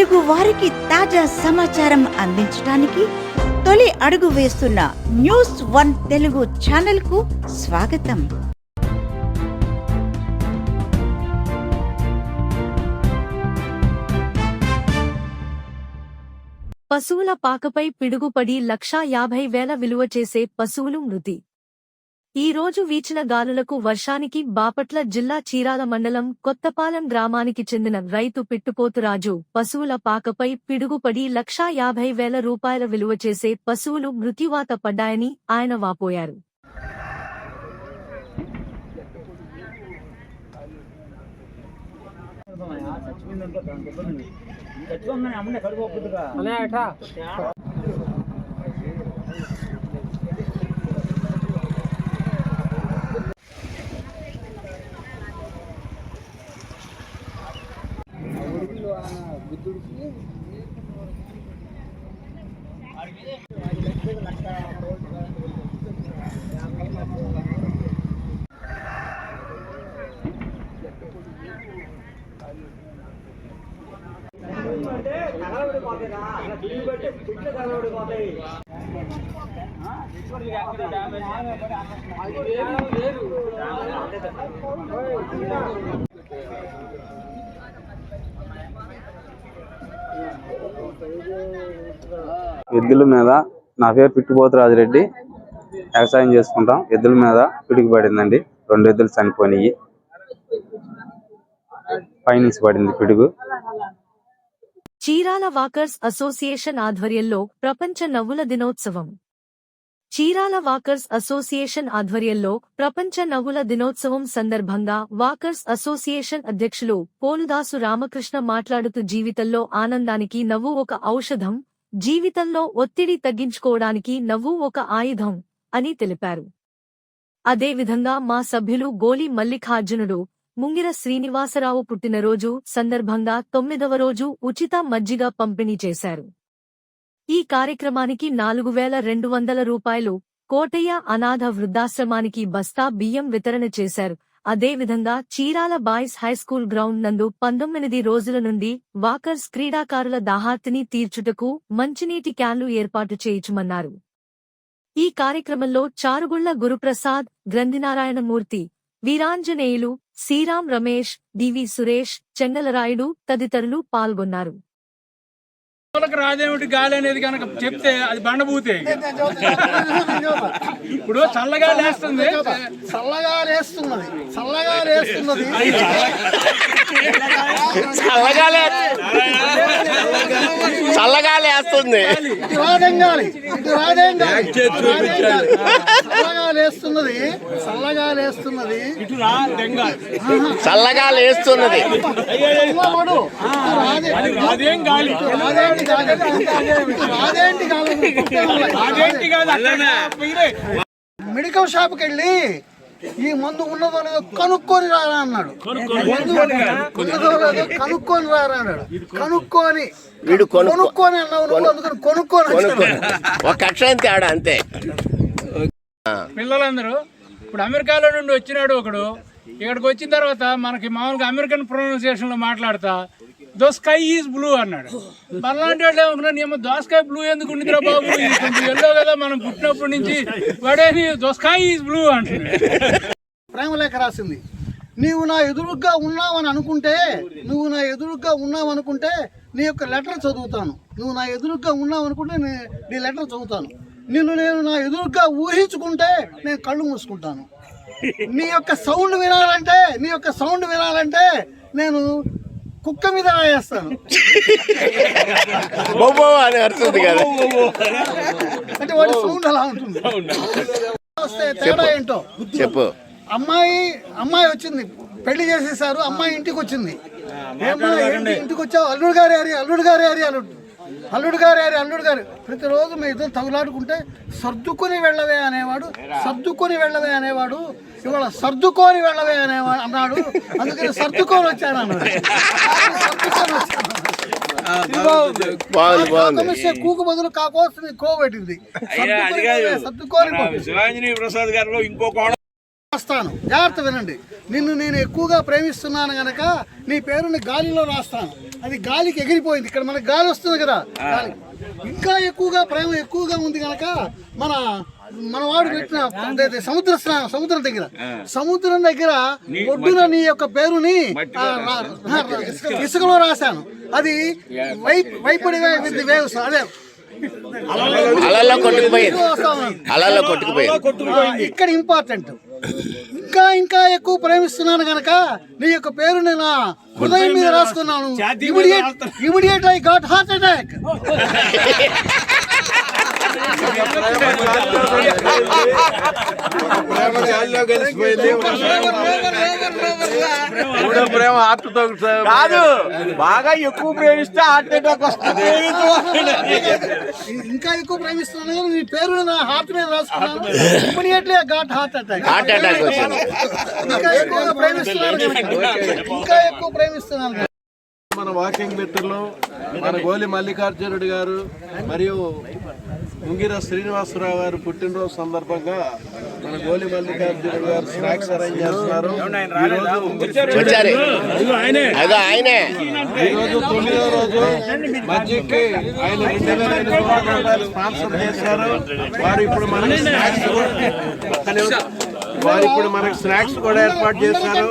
తెలుగు వారికి తాజా సమాచారం అందించడానికి తొలి అడుగు వేస్తున్న న్యూస్ వన్ తెలుగు ఛానల్కు స్వాగతం. పశువుల పాకపై పిడుగుపడి లక్షా యాభై వేల విలువ చేసే పశువులు మృతి. ఈ రోజు వీచిన గాలులకు వర్షానికి బాపట్ల జిల్లా చీరాల మండలం కొత్తపాలెం గ్రామానికి చెందిన రైతు పిట్టుపోతురాజు పశువుల పాకపై పిడుగుపడి లక్షా యాభై వేల రూపాయల విలువ చేసే పశువులు మృత్యువాత పడ్డాయని ఆయన వాపోయారు. ఎద్దుల మీద నా పేరు పిట్టుపోతు రాజిరెడ్డి. వ్యవసాయం చేసుకుంటాం. ఎద్దుల మీద పిడుగు పడిందండి రెండు ఎద్దులు చనిపోయినాయి. పైనుంచి పడింది పిడుగు. చీరాల వాకర్స్ అసోసియేషన్ ఆధ్వర్యంలో ప్రపంచ నవ్వుల దినోత్సవం. చీరాల వాకర్స్ అసోసియేషన్ ఆధ్వర్యంలో ప్రపంచ నవ్వుల దినోత్సవం సందర్భంగా వాకర్స్ అసోసియేషన్ అధ్యక్షులు పోలుదాసు రామకృష్ణ మాట్లాడుతూ జీవితంలో ఆనందానికి నవ్వు ఒక ఔషధం జీవితంలో ఒత్తిడి తగ్గించుకోవడానికి నవ్వు ఒక ఆయుధం అని తెలిపారు. అదేవిధంగా మా సభ్యులు గోలి మల్లికార్జునుడు ముంగిర శ్రీనివాసరావు పుట్టినరోజు సందర్భంగా తొమ్మిదవ రోజు ఉచిత మజ్జిగ పంపిణీ చేశారు. ఈ కార్యక్రమానికి నాలుగు వేల రెండు వందల రూపాయలు కోటయ్య అనాథ వృద్ధాశ్రమానికి బస్తా బియ్యం వితరణ చేశారు. అదేవిధంగా చీరాల బాయ్స్ హైస్కూల్ గ్రౌండ్ నందు పంతొమ్మిది రోజుల నుండి వాకర్స్ క్రీడాకారుల దాహార్తిని తీర్చుటకు మంచినీటి క్యాన్లు ఏర్పాటు చేయించమన్నారు. ఈ కార్యక్రమంలో చారుగుళ్ళ గురుప్రసాద్ గ్రంథినారాయణమూర్తి వీరాంజనేయులు శ్రీరామ్ రమేష్ డివి సురేష్ చెంగలరాయుడు తదితరులు పాల్గొన్నారు. రాదేమిటి గాలి అనేది కనుక చెప్తే అది బండబూతే ఇప్పుడు చల్లగా లేస్తుంది. చల్లగా లేస్తున్నది. చల్లగా లేస్తున్నది. చల్లగా లేస్తుంది. రాదేం గాలి. రాదేం గాలి. చల్లగా లేస్తున్నది చల్లగా లేస్తున్నది చల్లగా లేస్తున్నది రాదేంటి గాలి రాదేంటి గాలి. మెడికల్ షాప్కి వెళ్ళి ఈ మందు ఉన్నదో లేదో కనుక్కొని రారా అన్నాడు మందు ఉన్నదో లేదో కనుక్కొని రారా అన్నాడు కనుక్కొని వీడు కొనుక్కో- కొనుక్కొని అన్నావు నువ్వు అందుకని కొనుక్కొని. ఒక అక్షరం తేడా అంతే పిల్లలందరూ ఇప్పుడు అమెరికాలో నుండి వచ్చినాడు ఒకడు ఇక్కడికి వచ్చిన తర్వాత మనకి మామూలుగా అమెరికన్ ప్రొనౌన్సియేషన్లో మాట్లాడతా దో స్కై ఈజ్ బ్లూ అన్నాడు. మళ్ళాంటి వాళ్ళు ఏమనుకున్నా నీ దోసకాయ బ్లూ ఎందుకు ఉండిదిరా బాబు? కొంచెం ఎల్లో కదా మనం పుట్టినప్పటి నుంచి వాడేది దో స్కై ఈజ్ బ్లూ అంటున్నాడు. ప్రేమ లేఖ రాసింది. నీవు నా ఎదురుగ్గా ఉన్నావని అనుకుంటే నువ్వు నా ఎదురుగ్గా ఉన్నావు అనుకుంటే నీ యొక్క లెటర్ చదువుతాను. నువ్వు నా ఎదురుగ్గా ఉన్నావు అనుకుంటే నీ లెటర్ చదువుతాను. నిన్ను నేను నా ఎదురుగ్గా ఊహించుకుంటే నేను కళ్ళు మూసుకుంటాను. నీ యొక్క సౌండ్ వినాలంటే నీ యొక్క సౌండ్ వినాలంటే నేను కుక్క మీద రాయేస్తాను. అంటే వాడి సౌండ్ అలా ఉంటుంది. వస్తే తేడా ఏంటో? చెప్పు. అమ్మాయి అమ్మాయి వచ్చింది. పెళ్ళి చేసేసారు అమ్మాయి ఇంటికి వచ్చింది. ఇంటికి వచ్చావు? అల్లుడు గారి అరి అల్లుడు గారి అరి అల్లుడు. అల్లుడు గారి అరి అల్లుడు గారి. ప్రతిరోజు మీ ఇద్దరు తగులాడుకుంటే సర్దుకొని వెళ్ళవే అనేవాడు సర్దుకొని వెళ్ళవే అనేవాడు ఇవాళ సర్దుకొని వెళ్ళవే అనేవాడు అన్నాడు. అందుకని సర్దుకొని వచ్చాను అన్నాడు. సర్దుకొని వచ్చాను కూకు బదులు కాకోస్తుంది కో పెట్టింది. సర్దుకొని. శివాంజనేయ ప్రసాద్ గారిలో ఇంకో కోణం రాస్తాను. జాగ్రత్త వినండి. నిన్ను నేను ఎక్కువగా ప్రేమిస్తున్నాను గనక నీ పేరుని గాలిలో రాస్తాను. అది గాలికి ఎగిరిపోయింది. ఇక్కడ మనకి గాలి వస్తుంది కదా. గాలి. ఇంకా ఎక్కువగా ప్రేమ ఎక్కువగా ఉంది గనక మన మన వాడు పెట్టిన సముద్ర స్నానం సముద్రం దగ్గర. సముద్రం దగ్గర ఒడ్డున నీ యొక్క పేరుని ఇసుకలో రాశాను. అది వైప్ వైపడి వేవ్స్ అదే. అలల్లో కొట్టుకుపోయింది. అలల్లో కొట్టుకుపోయింది. ఇక్కడ ఇంపార్టెంట్. ఇంకా ఇంకా ఎక్కువ ప్రేమిస్తున్నాను గనక నీ యొక్క పేరు నేను హృదయం మీద రాసుకున్నాను. Immediate immediate I got heart attack మూడో ప్రేమ ఆర్ట్తో కాదు బాగా ఎక్కువ ప్రేమిస్తే హార్ట్ అటాక్ వస్తుంది ఇంకా ఎక్కువ ప్రేమిస్తున్నాను నీ పేరు నా హార్ట్ మీద రాసుకున్నాను got heart attack heart attack ఇంకా ఎక్కువగా ప్రేమిస్తున్నాను. ఇంకా ఎక్కువ ప్రేమిస్తున్నాను. మన వాకింగ్ మిత్రులు మన గోలి మల్లికార్జునుడు గారు మరియు ముంగిర శ్రీనివాసరావు గారు పుట్టినరోజు సందర్భంగా మన గోలి మల్లికార్జునుడు గారు స్నాక్స్ అరేంజ్ చేస్తున్నారు. ఈరోజు వచ్చారు. అదో ఆయనే. ఈ రోజు తొమ్మిదో రోజు మధ్యకి ఆయన రెండు వేల ఐదు వందల రూపాయలు స్పాన్సర్ చేశారు. వారు ఇప్పుడు మనకి స్నాక్స్. వారు ఇప్పుడు మనకి స్నాక్స్ కూడా ఏర్పాటు చేశారు.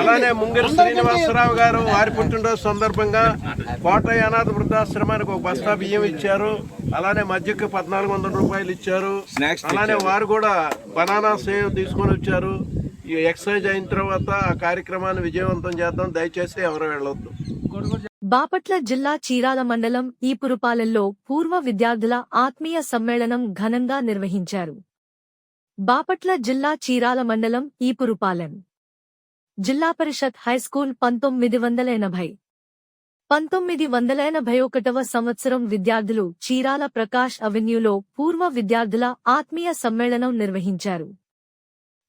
అలానే ముంగిరి శ్రీనివాసరావు గారు వారి పుట్టినరోజు సందర్భంగా కోటయ్య అనాథ వృద్ధాశ్రమానికి ఒక బస్తా బియ్యం ఇచ్చారు. అలానే మధ్యకి పద్నాలుగు వందల రూపాయలు ఇచ్చారు. అలానే వారు కూడా బనానా సేవ్ తీసుకొని వచ్చారు. ఈ ఎక్సర్సైజ్ అయిన తర్వాత ఆ కార్యక్రమాన్ని విజయవంతం చేద్దాం. దయచేసి ఎవరు వెళ్ళొద్దు. బాపట్ల జిల్లా చీరాల మండలం ఈపురుపాలెంలో పూర్వ విద్యార్థుల ఆత్మీయ సమ్మేళనం ఘనంగా నిర్వహించారు. బాపట్ల జిల్లా చీరాల మండలం ఈపురుపాలెం. జిల్లా పరిషత్ హైస్కూల్ పంతొమ్మిది వందల ఎనభై. పంతొమ్మిది వందల ఎనభై ఒకటవ సంవత్సరం విద్యార్థులు చీరాల ప్రకాష్ అవెన్యూలో పూర్వ విద్యార్థుల ఆత్మీయ సమ్మేళనం నిర్వహించారు.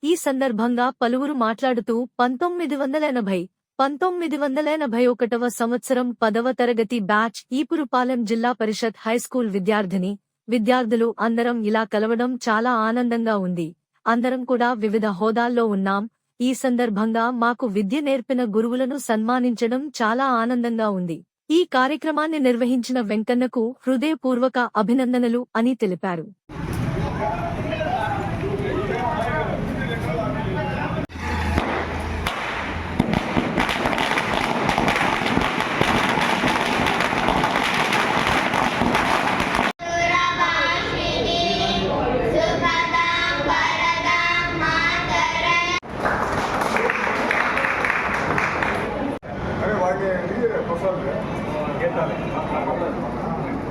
ఈ సందర్భంగా పలువురు మాట్లాడుతూ పంతొమ్మిది వందల ఎనభై పంతొమ్మిది వందల ఎనభై ఒకటవ సంవత్సరం పదవ తరగతి బ్యాచ్ ఈపురుపాలెం జిల్లా పరిషత్ హైస్కూల్ విద్యార్థిని విద్యార్థులు అందరం ఇలా కలవడం చాలా ఆనందంగా ఉంది. అందరం కూడా వివిధ హోదాల్లో ఉన్నాం. ఈ సందర్భంగా మాకు విద్య నేర్పిన గురువులను సన్మానించడం చాలా ఆనందంగా ఉంది. ఈ కార్యక్రమాన్ని నిర్వహించిన వెంకన్నకు హృదయపూర్వక అభినందనలు అని తెలిపారు.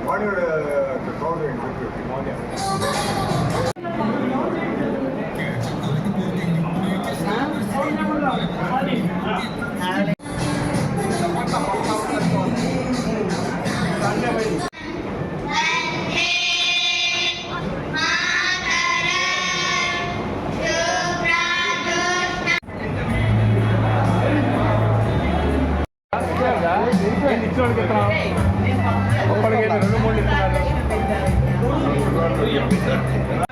மாநில profesional que trabaja. O para que no.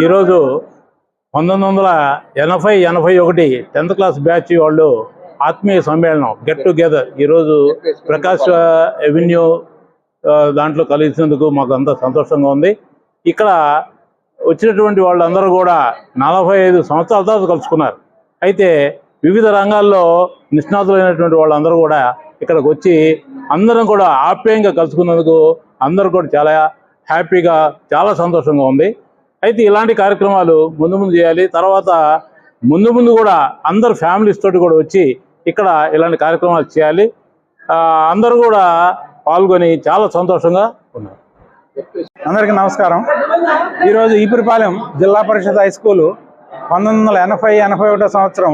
ఈరోజు పంతొమ్మిది వందల ఎనభై ఎనభై ఒకటి టెన్త్ క్లాస్ బ్యాచ్ వాళ్ళు ఆత్మీయ సమ్మేళనం గెట్ టుగెదర్ ఈరోజు ప్రకాశ్ ఎవెన్యూ దాంట్లో కలిసినందుకు మాకు అంత సంతోషంగా ఉంది. ఇక్కడ వచ్చినటువంటి వాళ్ళందరూ కూడా నలభై ఐదు సంవత్సరాల తర్వాత కలుసుకున్నారు. అయితే వివిధ రంగాల్లో నిష్ణాతులైనటువంటి వాళ్ళందరూ కూడా ఇక్కడికి వచ్చి అందరం కూడా ఆప్యాయంగా కలుసుకున్నందుకు అందరూ కూడా చాలా హ్యాపీగా చాలా సంతోషంగా ఉంది. అయితే ఇలాంటి కార్యక్రమాలు ముందు ముందు చేయాలి. తర్వాత ముందు ముందు కూడా అందరు ఫ్యామిలీస్ తోటి కూడా వచ్చి ఇక్కడ ఇలాంటి కార్యక్రమాలు చేయాలి. అందరు అందరూ కూడా పాల్గొని చాలా సంతోషంగా ఉన్నారు. అందరికీ నమస్కారం. ఈరోజు ఈపురిపాలెం జిల్లా పరిషత్ హై స్కూలు పంతొమ్మిది వందల ఎనభై ఎనభై ఒకటో సంవత్సరం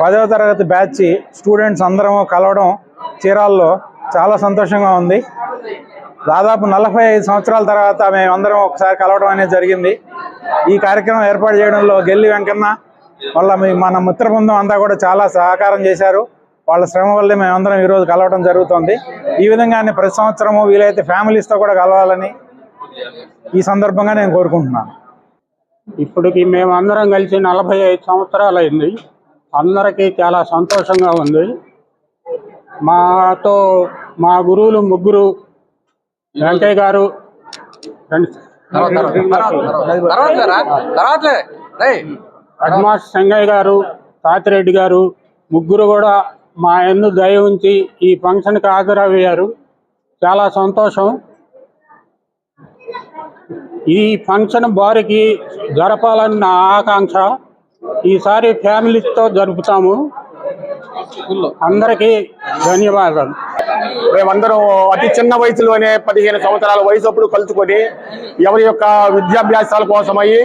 పదవ తరగతి బ్యాచ్ స్టూడెంట్స్ అందరం కలవడం చీరాల్లో చాలా సంతోషంగా ఉంది. దాదాపు నలభై ఐదు సంవత్సరాల తర్వాత మేమందరం ఒకసారి కలవడం అనేది జరిగింది. ఈ కార్యక్రమం ఏర్పాటు చేయడంలో గెల్లి వెంకన్న వాళ్ళ మీ మన మిత్ర బృందం అంతా కూడా చాలా సహకారం చేశారు. వాళ్ళ శ్రమ వల్లే మేమందరం ఈరోజు కలవడం జరుగుతుంది. ఈ విధంగానే ప్రతి సంవత్సరము వీలైతే ఫ్యామిలీస్తో కూడా కలవాలని ఈ సందర్భంగా నేను కోరుకుంటున్నాను. ఇప్పటికి మేము అందరం కలిసి నలభై ఐదు సంవత్సరాలు అయింది అందరికీ చాలా సంతోషంగా ఉంది. మాతో మా గురువులు ముగ్గురు వెంకయ్య గారు సంగయ్య గారు తాతిరెడ్డి గారు ముగ్గురు కూడా మా ఎందు దయ ఉంచి ఈ ఫంక్షన్కి హాజరయ్యారు. చాలా సంతోషం. ఈ ఫంక్షన్ బారికి జరపాలని నా ఆకాంక్ష. ఈసారి ఫ్యామిలీతో జరుపుతాము. అందరికీ ధన్యవాదాలు. మేమందరం అతి చిన్న వయసులోనే పదిహేను సంవత్సరాల వయసు అప్పుడు కలుసుకొని ఎవరి యొక్క విద్యాభ్యాసాల కోసమయ్యి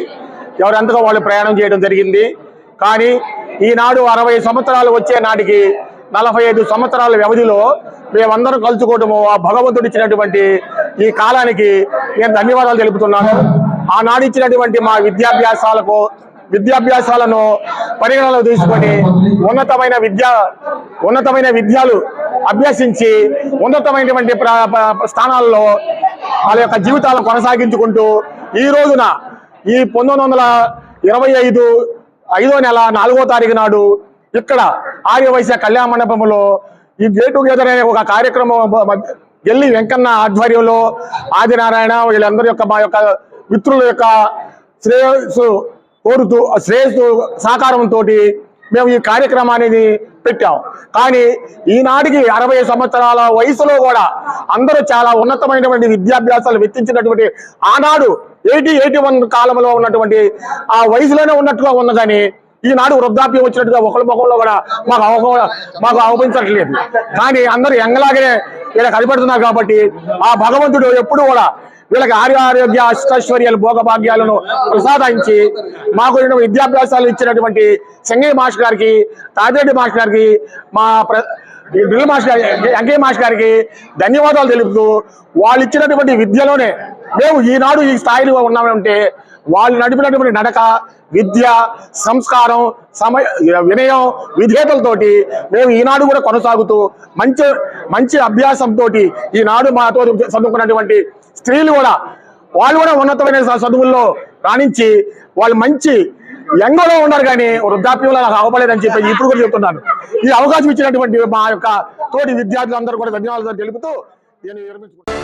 ఎవరెంతగా వాళ్ళు ప్రయాణం చేయడం జరిగింది. కానీ ఈనాడు అరవై సంవత్సరాలు వచ్చే నాటికి నలభై ఐదు సంవత్సరాల వ్యవధిలో మేమందరం కలుసుకోవడము ఆ భగవంతుడు ఇచ్చినటువంటి ఈ కాలానికి నేను ధన్యవాదాలు తెలుపుతున్నాను. ఆనాడు ఇచ్చినటువంటి మా విద్యాభ్యాసాలకు విద్యాభ్యాసాలను పరిగణనలో తీసుకొని ఉన్నతమైన విద్య ఉన్నతమైన విద్యలు అభ్యసించి ఉన్నతమైనటువంటి స్థానాల్లో వాళ్ళ యొక్క జీవితాలను కొనసాగించుకుంటూ ఈ రోజున ఈ పంతొమ్మిది వందల ఇరవై ఐదు ఐదో నెల నాలుగో తారీఖు నాడు ఇక్కడ ఆర్యవైశ్య కళ్యాణ మండపంలో ఈ గేట్ టుగెదర్ అనే ఒక కార్యక్రమం ఎల్లి వెంకన్న ఆధ్వర్యంలో ఆదినారాయణ వీళ్ళందరి యొక్క మా యొక్క మిత్రుల యొక్క శ్రేయస్సు కోరుతూ శ్రేయస్సు సహకారంతో మేము ఈ కార్యక్రమాన్ని పెట్టాం. కానీ ఈనాటికి అరవై సంవత్సరాల వయసులో కూడా అందరూ చాలా ఉన్నతమైనటువంటి విద్యాభ్యాసాలు వెచ్చించినటువంటి ఆనాడు ఎయిటీ ఎయిటీ వన్ కాలంలో ఉన్నటువంటి ఆ వయసులోనే ఉన్నట్టుగా ఉంది కానీ ఈనాడు వృద్ధాప్యం వచ్చినట్టుగా ఒకరి ముఖంలో కూడా మాకు అవగా మాకు అవపించట్లేదు. కానీ అందరూ ఎంగలాగానే వీళ్ళకి అడిపడుతున్నారు కాబట్టి ఆ భగవంతుడు ఎప్పుడు కూడా వీళ్ళకి ఆర్య ఆరోగ్య అష్టైశ్వర్యాలు భోగభాగ్యాలను ప్రసాదించి మాకు రెండు విద్యాభ్యాసాలు ఇచ్చినటువంటి సంగయ్య మాస్టర్ గారికి తాజరెడ్డి మాస్టర్ గారికి మా ప్ర డ్రిల్ మాస్టర్ గారి వెంకయ్య మాస్టర్ గారికి ధన్యవాదాలు తెలుపుతూ వాళ్ళు ఇచ్చినటువంటి విద్యలోనే మేము ఈనాడు ఈ స్థాయిలో ఉన్నామంటే వాళ్ళు నడిపినటువంటి నడక విద్య సంస్కారం సమయ వినయం విధేయతలతోటి మేము ఈనాడు కూడా కొనసాగుతూ మంచి మంచి అభ్యాసంతో ఈనాడు మాతో చదువుకున్నటువంటి స్త్రీలు కూడా వాళ్ళు కూడా ఉన్నతమైన చదువుల్లో రాణించి వాళ్ళు మంచి యంగలో ఉన్నారు కానీ వృద్ధాప్యంలో నాకు అవ్వలేదని చెప్పి ఇప్పుడు కూడా చెప్తున్నాను. ఈ అవకాశం ఇచ్చినటువంటి మా యొక్క తోటి విద్యార్థులందరూ కూడా ధన్యవాదాలు తెలుపుతూ నేను విరమించుకుంటున్నాను.